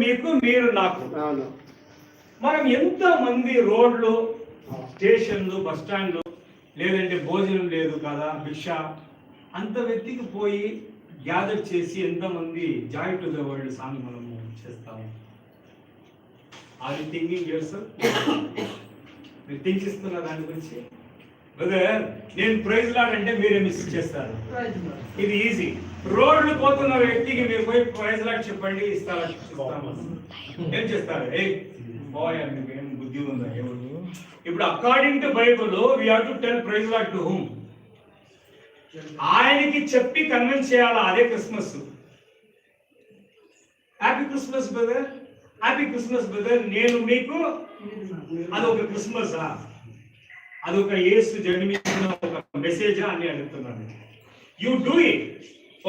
మీకు మీరు నాకు. మనం ఎంతో మంది రోడ్లు స్టేషన్లు బస్ స్టాండ్లు లేదంటే భోజనం లేదు కదా భిక్ష అంత వ్యక్తికి పోయి గ్యాదర్ చేసి ఎంతమంది joint to the world song మనము చేస్తాము అది థింకింగ్ చేస్తారు మీరు థింక్ ఇస్తున్న దాని గురించి? బ్రదర్ నేను ప్రైజ్ లాడంటే మీరే మిస్ చేస్తారు. ఇది ఈజీ రోడ్లు పోతున్న వ్యక్తికి మీరు పోయి ప్రైజ్ లాట్ చెప్పండి ఇస్తారా. ఏం చేస్తారు? ఏ బాయ్ మీకు ఏం బుద్ధి ఉందా? ఎవరు ఇప్పుడు according to Bible we have to tell prize lot to whom ఆయనకి చెప్పి కన్విన్స్ చేయాలా? అదే Christmas happy Christmas brother happy Christmas brother నేను మీకు అదొక క్రిస్మస్ అదొక యేసు జన్మించిన ఒక మెసేజ్ అని అడుగుతున్నాను. యు డూ ఇట్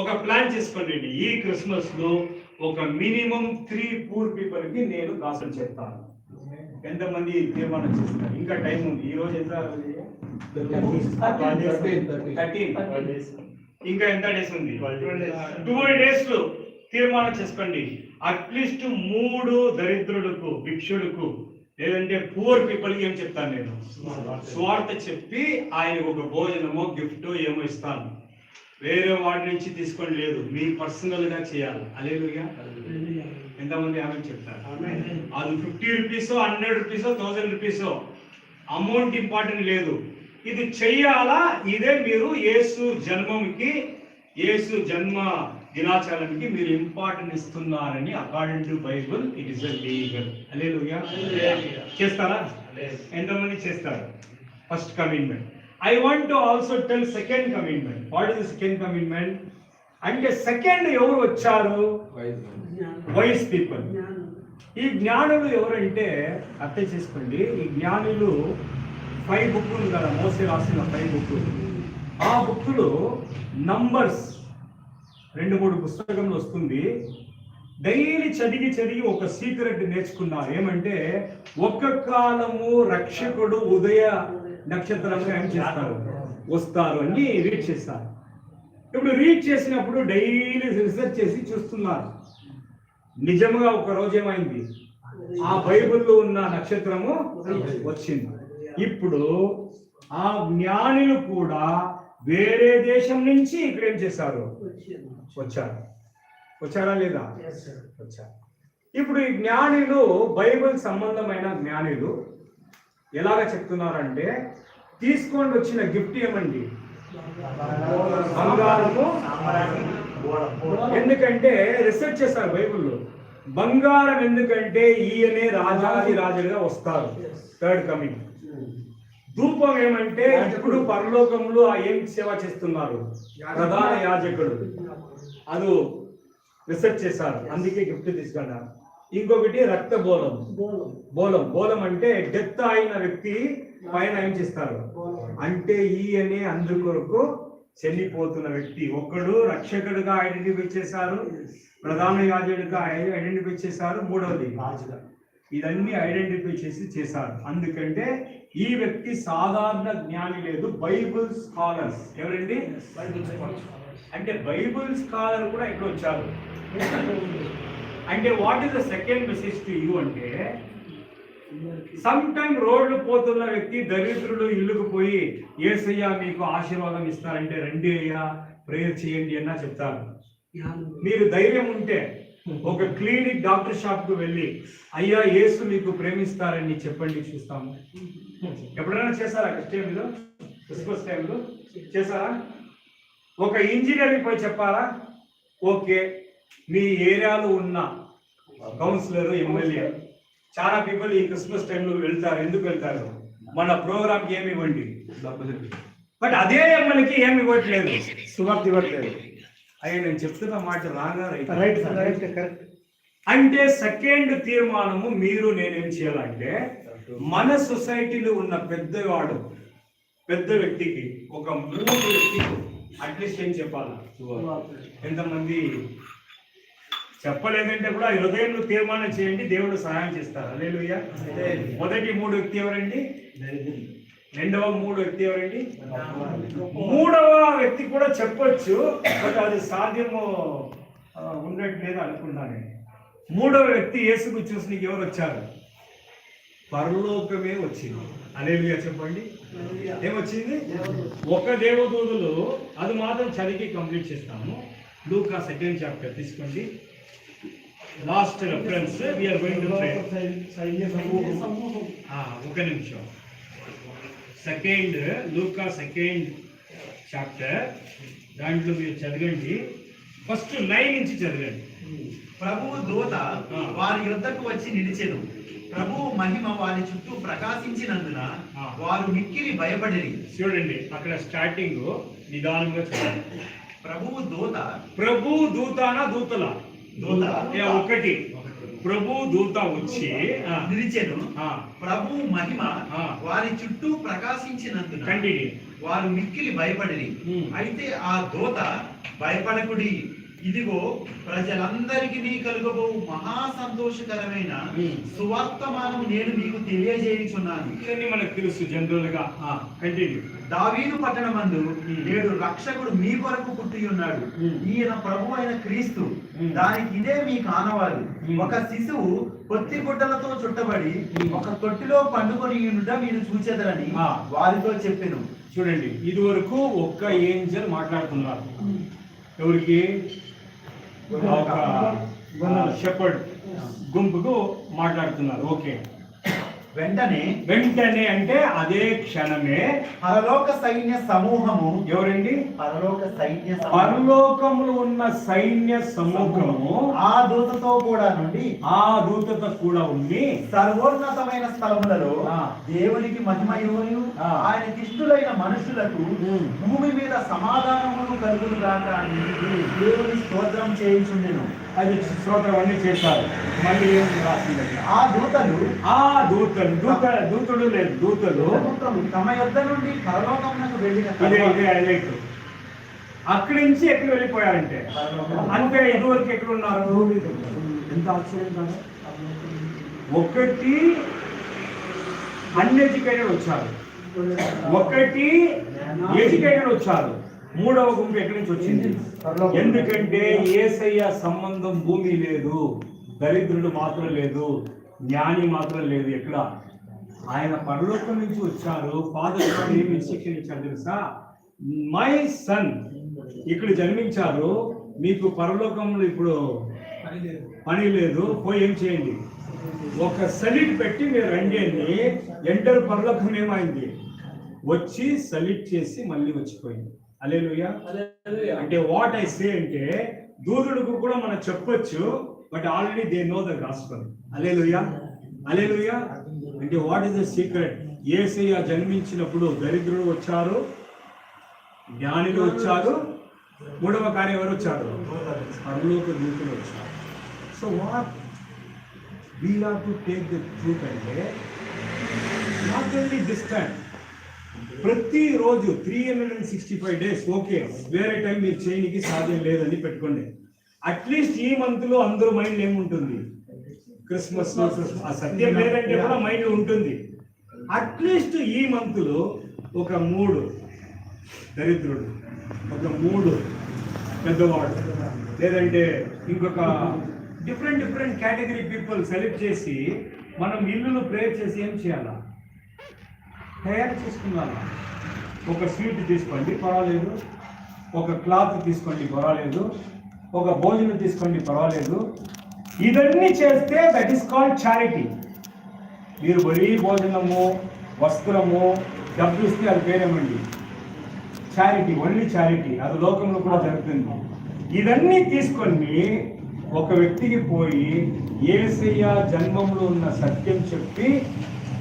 ఒక ప్లాన్ చేసుకోండి. ఈ క్రిస్మస్లో ఒక మినిమం త్రీ పూర్ పీపుల్కి నేను కాసులు చెప్తాను. ఎంతమంది తీర్మానం చేస్తారు ఇంకా టైం ఉంది. ఈ రోజు ఎంత ఇంకా ఎంత డేస్ ఉంది? ట్వెల్వ్ డేస్లో తీర్మానం చేసుకోండి. అట్లీస్ట్ మూడు దరిద్రులకు భిక్షులకు లేదంటే పూర్ పీపుల్కి ఏం చెప్తాను నేను? స్వార్థ చెప్పి ఆయనకు ఒక భోజనమో గిఫ్ట్ ఏమో ఇస్తాను. వేరే వాటి నుంచి తీసుకొని లేదు. మీ పర్సనల్గా చేయాలి. అలేలుగా ఎంతమంది ఆమె చెప్తారు? అది fifty rupees hundred rupees thousand rupees amount important లేదు. ఇది చెయ్యాలా? ఇదే మీరు యేసు జన్మంకి యేసు జన్మ దినాచరణకి మీరు ఇంపార్టెంట్ ఇస్తున్నారని according to Bible it is legal చేస్తారా? ఎంతమంది చేస్తారు? First commitment I want to also tell second commitment what is second commitment అంటే సెకండ్ ఎవరు వచ్చారు? వైస్ పీపుల్ ఈ జ్ఞానులు ఎవరంటే అర్థం చేసుకోండి ఈ జ్ఞానులు ఫైవ్ బుక్లు కదా మోసే రాసిన ఫైవ్ బుక్లు ఆ బుక్లు నంబర్స్ రెండు మూడు పుస్తకంలో వస్తుంది. డైలీ చదివి చదివి ఒక సీక్రెట్ నేర్చుకున్నారు ఏమంటే ఒక్క కాలము రక్షకుడు ఉదయ నక్షత్రంగా ఏం చేస్తారు? వస్తారు అని రీడ్ చేస్తారు. ఇప్పుడు రీడ్ చేసినప్పుడు డైలీ రీసెర్చ్ చేసి చూస్తున్నారు. నిజంగా ఒక రోజు ఏమైంది? ఆ బైబిల్లో ఉన్న నక్షత్రము వచ్చింది. ఇప్పుడు ఆ జ్ఞానులు కూడా వేరే దేశం నుంచి ఇక్కడ ఏం చేశారు? వచ్చారు. వచ్చారా. లేదా? వచ్చారు. ఇప్పుడు ఈ జ్ఞానులు బైబిల్ సంబంధమైన జ్ఞానులు ఎలాగ చెప్తున్నారంటే తీసుకొని వచ్చిన గిఫ్ట్ ఏమండి? బంగారము. ఎందుకంటే రిసెర్చ్ చేస్తారు బైబిల్లో. బంగారం ఎందుకంటే ఈయనే రాజాది రాజుగా వస్తారు. Third coming. ధూపం ఏమంటే ఇప్పుడు పరలోకంలో ఆ ఏం సేవ చేస్తున్నారు? ప్రధాన యాజకుడు. అది రిసెర్చ్ చేశారు. అందుకే గిఫ్ట్ తీసుకున్నారు ఇంకొకటి రక్త బోలం. బోలం. బోలం అంటే డెత్ అయిన వ్యక్తి పైన ఏం చేస్తారు? అంటే ఈయనే అందుకొరకు చెల్లిపోతున్న వ్యక్తి. ఒకడు రక్షకుడుగా ఐడెంటిఫై చేశారు. ప్రధాన యాజకుడిగా ఐడెంటిఫై చేశారు. మూడవది ఇదన్నీ ఐడెంటిఫై చేసి చేశారు. అందుకంటే ఈ వ్యక్తి సాధారణ జ్ఞాని లేదు. Bible scholars. ఎవరండి? అంటే బైబుల్ స్కాలర్ కూడా ఇక్కడ వచ్చారు. అంటే what is the second message to you అంటే సమ్ టైమ్ రోడ్లు పోతున్న వ్యక్తి దరిద్రుడు ఇల్లుకు పోయి ఏసయ్యా మీకు ఆశీర్వాదం ఇస్తారంటే రండి అయ్యా ప్రేయర్ చేయండి అన్నా చెప్తారు. మీరు ధైర్యం ఉంటే ఒక క్లినిక్ డాక్టర్ షాప్కు వెళ్ళి అయ్యా యేసు మీకు ప్రేమిస్తారని చెప్పండి చూస్తాము. ఎప్పుడైనా చేశారా టైంలో క్రిస్మస్ టైంలో చేశారా? ఒక ఇంజనీర్కి పోయి చెప్పారా ఓకే మీ ఏరియాలో ఉన్న కౌన్సిలర్ ఎమ్మెల్యే చాలా పీపుల్ ఈ క్రిస్మస్ టైంలో వెళ్తారు ఎందుకు వెళ్తారు? మన ప్రోగ్రామ్కి ఏమి ఇవ్వండి. బట్ అదే మనకి ఏమి ఇవ్వట్లేదు. సువార్త ఇవ్వట్లేదు. అయ్యా నేను చెప్తున్న మాట రాగా రైట్. Sir right correct. అంటే సెకండ్ తీర్మానము మీరు నేనేం చేయాలంటే మన సొసైటీలో ఉన్న పెద్దవాడు పెద్ద వ్యక్తికి ఒక మూడు వ్యక్తికి అట్లీస్ట్ ఏం చెప్పాలా? ఎంతమంది? చెప్పలేదంటే కూడా హృదయంలో తీర్మానం చేయండి దేవుడు సహాయం చేస్తారు? అలేలుయ్య మొదటి మూడు వ్యక్తి ఎవరండి? రెండవ మూడు వ్యక్తి ఎవరండి? మూడవ వ్యక్తి కూడా చెప్పొచ్చు బట్ అది సాధ్యము ఉండట్లేదు అనుకున్నాను నేను. మూడవ వ్యక్తి యేసుకు చూసినకి ఎవరు వచ్చారు? పరలోకమే వచ్చింది. అనేవిగా చెప్పండి. ఏమొచ్చింది? ఒక దేవదూతలు అది మాత్రం చదివి కంప్లీట్ చేస్తాము. లూకా సెకండ్ చాప్టర్ తీసుకోండి. Last reference we are going to ఒక నిమిషం. సెకండ్ లూకా సెకండ్ చాప్టర్ దాంట్లో మీరు చదవండి. ఫస్ట్ నైన్ నుంచి చదవండి. ప్రభువు దూత. వారి యుద్ధకు వచ్చి నిలిచెను. ప్రభువు మహిమ వారి చుట్టూ ప్రకాశించినందున. వారు మిక్కిలి భయపడిరి. చూడండి అక్కడ స్టార్టింగ్ నిదానంగా చూడండి ప్రభువు దూత ప్రభు దూతానా దూతల? దూత. ఒకటి ప్రభు దూత వచ్చి నిలిచెను ఆ, ప్రభువు మహిమ. వారి చుట్టూ ప్రకాశించినందున కంటిన్యూ వారు మిక్కిలి భయపడిరి. అయితే ఆ దూత భయపడకుడి ఇదిగో ప్రజలందరికీ కలుగబో మహా సంతోషకరమైన. సువర్తమానం నేను మీకు తెలియజేయుచున్నాను ఇవన్నీ మనకు తెలుసు జనరల్గా కంటిన్యూ దావీదు పట్టణమందు. నేడు రక్షకుడు మీ కొరకు పుట్టి ఉన్నాడు. ఈయన ప్రభు అయిన క్రీస్తు. దానికి ఇదే మీ Hmm. ఒక శిశువు పొత్తి గుడ్డలతో చుట్టబడి. ఒక తొట్టిలో పండుకొని మీరు చూచెదరని Ah. వారితో చెప్పెను. చూడండి ఇది వరకు ఒక్క ఏంజల్ మాట్లాడుతున్నారు ఎవరికి? ఒక షెపర్డ్ గుంపుకు మాట్లాడుతున్నారు. ఓకే. వెంటనే వెంటనే అంటే అదే క్షణమే పరలోక సైన్య సమూహము ఎవరండి పరలోక సైన్య సమూహము పరలోకములు ఉన్న సైన్య సమూహము ఆ దూతతో కూడా నుండి ఆ దూతతో కూడా ఉండి సర్వోన్నతమైన స్థలములలో. దేవునికి మహిమయోయు. ఆయన ఇష్టులైన మనుషులకు. భూమి మీద సమాధానమును కలుగును గాక అని దేవుని స్తోత్రం చేయించుండెను అది శ్రోత్రం అన్ని చేశారు మళ్ళీ ఏం? ఆ దూతలు ఆ దూతలు దూత దూతుడు లేదు దూతలు. తమ యొద్ద నుండి పరలోకమునకు వెళ్ళిన ఇదే తరువాత ఇదే హైలైట్ అక్కడి నుంచి ఎక్కడ వెళ్ళిపోయారంటే? అంటే ఇదివరకు ఎక్కడ ఉన్నారు? ఎంత ఆశ్చర్యం కాదు. ఒకటి అన్ఎడ్యుకేటెడ్ వచ్చారు. ఒకటి ఎడ్యుకేటెడ్ వచ్చారు. మూడవ గుంపు ఎక్కడి నుంచి వచ్చింది? ఎందుకంటే ఏసయ్య సంబంధం భూమి లేదు. దరిద్రుడు మాత్రం లేదు. జ్ఞాని మాత్రం లేదు ఎక్కడ? ఆయన పరలోకం నుంచి వచ్చారు ఫాదర్ ఏమి ఇన్స్ట్రక్షన్ ఇచ్చారు తెలుసా? My son. ఇక్కడ జన్మించారు. మీకు పరలోకంలో ఇప్పుడు పని లేదు. పోయి ఏం చేయండి? ఒక సలిట్ పెట్టి మీరు రండి అని ఎంటర్ పరలోకం ఏమైంది? వచ్చి సలిట్ చేసి మళ్ళీ వచ్చిపోయింది. అలేలుయా అంటే వాట్ ఐ సే అంటే దూదుడుకు కూడా మనం చెప్పొచ్చు. But already they know the gospel alleluia alleluia అంటే వాట్ ఇస్ ద సీక్రెట్ ఏసయ్య జన్మించినప్పుడు దరిద్రుడు వచ్చారు. జ్ఞానులు వచ్చారు. మూడవ కార్యం ఎవరు వచ్చారు? పరలోక దూతులు వచ్చారు. So what we have to take the truth అంటే నాట్ ఓన్లీ దిస్ టైం ప్రతిరోజు three hundred and sixty five days okay వేరే టైం మీరు చేయనికి సాధ్యం లేదని పెట్టుకోండి. అట్లీస్ట్ ఈ మంత్లో అందరూ మైండ్ ఏముంటుంది? క్రిస్మస్ ఆ సత్యం లేదంటే కూడా మైండ్ ఉంటుంది. అట్లీస్ట్ ఈ మంత్లో ఒక మూడు దరిద్రుడు ఒక మూడు పెద్దవాడు లేదంటే ఇంకొక different different category people select చేసి మనం ఇల్లులు ప్రేయర్ చేసి ఏం చేయాలా? తయారు చేసుకున్నాను ఒక స్వీట్ తీసుకోండి పర్వాలేదు. ఒక క్లాత్ తీసుకోండి పర్వాలేదు. ఒక భోజనం తీసుకోండి పర్వాలేదు. ఇవన్నీ చేస్తే దట్ ఈస్ కాల్డ్ చారిటీ మీరు బరీ భోజనము వస్త్రము డబ్బు ఇస్తే అది పేరేమండి చారిటీ ఓన్లీ చారిటీ అది లోకంలో కూడా జరుగుతుంది. ఇవన్నీ తీసుకొని ఒక వ్యక్తికి పోయి ఏసయ్య జన్మంలో ఉన్న సత్యం చెప్పి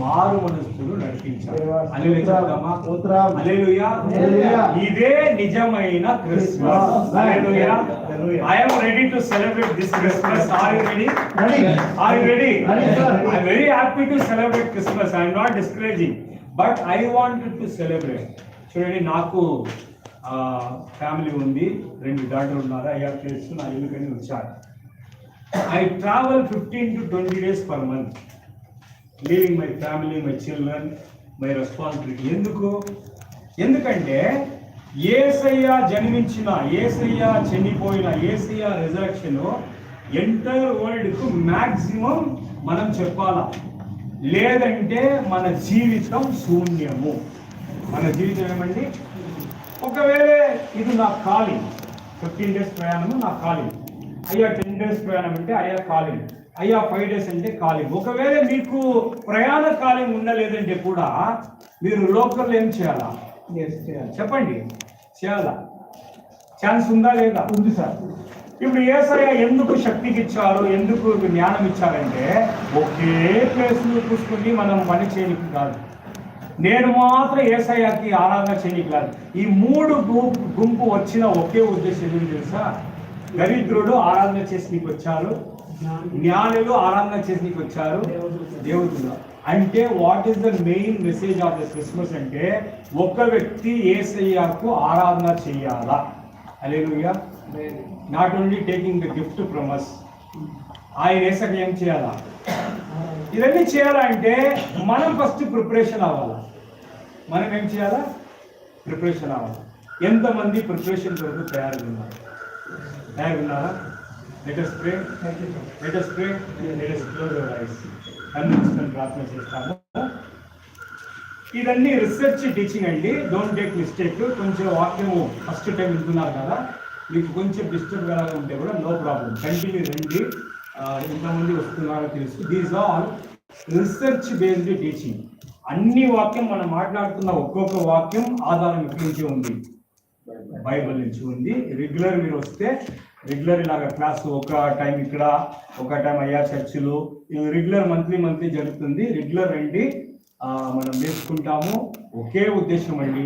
మారు మనస్సులు నడిపించారు. ఇదే నిజమైన Christmas. Hallelujah I am ready to celebrate this Christmas are you ready are you ready Ready, sir. I very happy to celebrate Christmas I'm not discouraging but I want to celebrate చూడండి నాకు family ఉంది. రెండు doctor ఉన్నారు. అయ్యా తెలుసు నా ఇల్లుకని వచ్చారు I travel fifteen to twenty days per month leaving my family my children my responsibility ఎందుకు? ఎందుకంటే ఏసయ్య జన్మించిన ఏసయ్య చనిపోయిన ఏసయ్య రిజరక్షన్ ఎంటైర్ వరల్డ్కు మాక్సిమం మనం చెప్పాలా? లేదంటే మన జీవితం శూన్యము. మన జీవితం ఏమండి? ఒకవేళ ఇది నా కాలింగ్ ఫిఫ్టీన్ డేస్ ప్రయాణము నా కాలింగ్ అయ్యా టెన్ డేస్ ప్రయాణం అంటే అయ్యా కాలింగ్ అయ్యా ఫైవ్ డేస్ అంటే కాలింగ్ ఒకవేళ మీకు ప్రయాణ కాలింగ్ ఉండలేదంటే కూడా మీరు లోకల్ ఏం చేయాలా. చెప్పండి. చేయాలా? ఛాన్స్ ఉందా లేదా? ఉంది సార్. ఇప్పుడు ఏసయ్య ఎందుకు శక్తికి ఇచ్చారు ఎందుకు జ్ఞానం ఇచ్చారంటే ఒకే ప్లేస్ కూర్చుని మనం పని చేయనికి కాదు. నేను మాత్రం ఏసయ్యకి ఆరాధన చేయనికి కాదు. ఈ మూడు గుంపు వచ్చిన ఒకే ఉద్దేశం ఏంటి తెలుసా? దరిద్రుడు ఆరాధన చేసి వచ్చారు జ్ఞానులు ఆరాధన చేసి వచ్చారు. దేవుడు అంటే what is the main message of the Christmas అంటే ఒక వ్యక్తి ఏసయ్యకు ఆరాధన చెయ్యాలా hallelujah not only taking the gift from us ఆయన ఏసక ఏం చేయాలా? ఇవన్నీ చేయాలంటే మనం ఫస్ట్ ప్రిపరేషన్ అవ్వాలి? మనం ఏం చేయాలా? ప్రిపరేషన్ అవ్వాలి. ఎంతమంది ప్రిపరేషన్ కొరకు తయారుగా ఉన్నారు? తయారుగా let us pray let us pray let us close our eyes అన్ని ప్రార్థన చేస్తాము ఇదన్నీ రీసెర్చ్ టీచింగ్ అండి. డోంట్ టేక్ మిస్టేక్ కొంచెం వాక్యము ఫస్ట్ టైం వింటున్నారు కదా. మీకు కొంచెం డిస్టర్బ్ కలగా ఉంటే కూడా నో ప్రాబ్లం కంటిన్యూ రండి. ఎంతమంది వస్తున్నారో తెలుసు. These all research based teaching అన్ని వాక్యం మనం మాట్లాడుతున్న ఒక్కొక్క వాక్యం ఆధారం ఎక్కడి నుంచి ఉంది. బైబిల్ నుంచి ఉంది. రెగ్యులర్ మీరు వస్తే రెగ్యులర్ ఇలాగ క్లాస్ ఒక టైం ఇక్కడ ఒక టైం అయ్యా చర్చిలు. ఇది రెగ్యులర్ మంత్లీ మంత్లీ జరుగుతుంది. రెగ్యులర్ రండి మనం నేర్చుకుంటాము. ఒకే ఉద్దేశం అండి.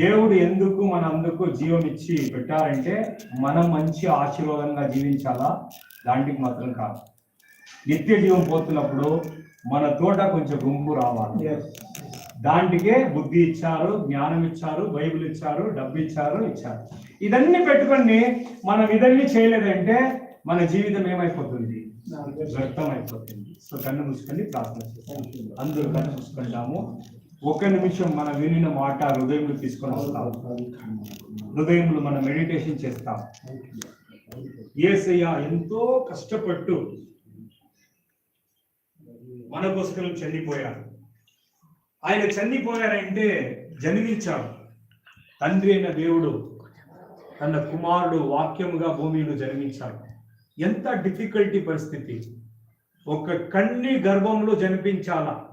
దేవుడు ఎందుకు మన అందుకు జీవం ఇచ్చి పెట్టారంటే మనం మంచి ఆశీర్వాదంగా జీవించాలా? దాంటికి మాత్రం కాదు. నిత్య జీవం పోతున్నప్పుడు మన తోట కొంచెం గుంపు రావాలి. దాంటికే బుద్ధి ఇచ్చారు జ్ఞానం ఇచ్చారు బైబిల్ ఇచ్చారు డబ్బు ఇచ్చారు ఇచ్చారు. ఇదన్నీ పెట్టుకొని మనం ఇదన్నీ చేయలేదంటే మన జీవితం ఏమైపోతుంది? వ్యర్థం అయిపోతుంది సో కన్ను మూసుకొని ప్రార్థన చేస్తాం. అందరూ కన్ను మూసుకుంటాము ఒక నిమిషం మన వినిన మాట హృదయంలో తీసుకొని వస్తాం. హృదయంలో మనం మెడిటేషన్ చేస్తాం. ఏసయ్య ఎంతో కష్టపట్టు మన కోసరం చనిపోయారు ఆయన చనిపోయారంటే జన్మించాడు తండ్రి అయిన దేవుడు తన కుమారుడు వాక్యముగా భూమిలో జన్మించాడు. ఎంత డిఫికల్టీ పరిస్థితి. ఒక కన్ని గర్భంలో జన్మించాలా?